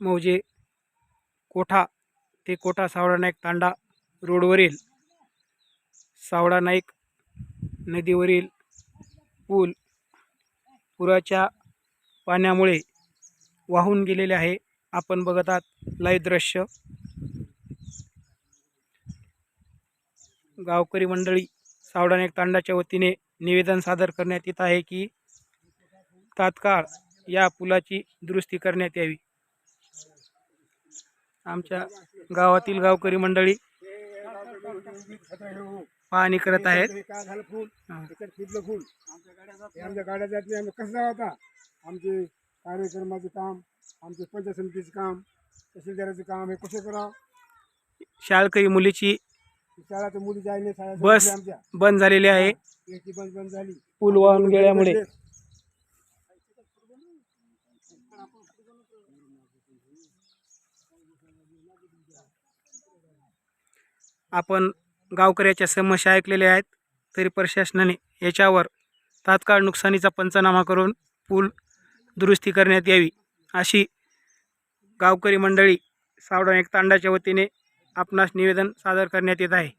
मौजे कोठा ते कोठा सावळा नाईक तांडा रोडवरील सावळा नाईक नदीवरील पूल पुराच्या पाण्यामुळे वाहून गेलेले आहे. आपण बघत आहात लाईव्ह दृश्य. गावकरी मंडळी सावडा नाईक तांडाच्या वतीने निवेदन सादर करण्यात येत आहे की तात्काळ या पुलाची दुरुस्ती करण्यात यावी. आमच्या गावातील गावकरी मंडळी पाहणी करत आहेत. काय झालं फुल त्याच्यात फिरलं फुल आमच्या गाड्या जात नाही आम्ही कसं जाऊ आमचे कार्यक्रमाचे काम आमचे पंचायत समितीचे काम तहसीलदाराचं काम हे कसं करावं शाळकरी मुलीची शाळा तर मुली जाय नाही शाळा बस आमच्या बंद झालेली आहे. याची बंद बंद झाली पूल वाहून गेल्यामुळे. आपण गावकऱ्याच्या समस्या ऐकलेल्या आहेत तरी प्रशासनाने याच्यावर तात्काळ नुकसानीचा पंचनामा करून पूल दुरुस्ती करण्यात यावी अशी गावकरी मंडळी सावडा एक तांडाच्या वतीने आपणास निवेदन सादर करण्यात येत आहे.